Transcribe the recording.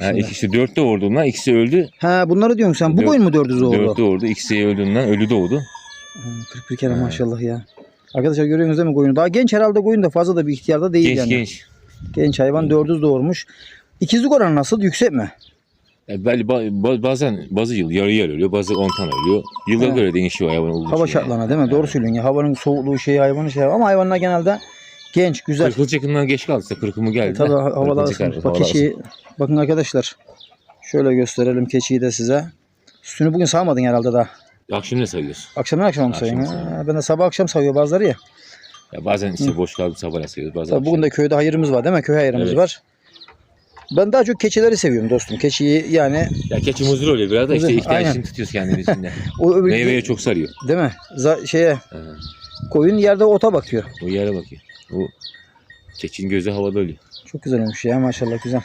Ha, şimdi. ikisi dört doğurduğundan ikisi öldü. Ha bunları diyorsun sen. Bu Dört- koyun mu dördü doğdu? Dört doğurdu. İkisi öldüğünden ölü doğdu. Ha, 41 kere Ha. maşallah ya. Arkadaşlar görüyorsunuz değil mi koyunu? Daha genç herhalde koyun da fazla da bir ihtiyarda değil Genç yani. genç. Genç hayvan dördüz doğurmuş. İkizlik oranı nasıl? Yüksek mi? Ya belli ba- ba- bazen bazı yıl yarı yarı ölüyor, bazı 10 tane ölüyor. Yıla Evet. göre değişiyor hayvan olduğu Hava şartlarına değil mi? Doğru söylüyorsun ya. Havanın soğukluğu şey hayvanın şey ama hayvanlar genelde genç, güzel. Kırkılçakından geç kaldıysa kırkımı geldi. Tabii de. ha- havalar ısınmış. Bak keçiyi bakın arkadaşlar. Şöyle gösterelim keçiyi de size. Sütünü bugün sağmadın herhalde daha. Akşam ne sayıyorsun? Akşamdan akşam mı. Ha, ben de sabah akşam sayıyor bazıları ya. Ya bazen işte boş kalıp sabah sayıyoruz. Bazen Tabii bugün de köyde hayırımız var değil mi? Köy hayırımız Evet. var. Ben daha çok keçileri seviyorum dostum. Keçiyi yani Ya keçi muzur oluyor biraz da işte ihtiyacını tutuyoruz kendimiz içinde. o öbür Meyveye çok sarıyor. değil mi? Za- şeye Ha, koyun yerde ota bakıyor. o yere bakıyor. O keçinin gözü havada oluyor. Çok güzel olmuş ya maşallah güzel.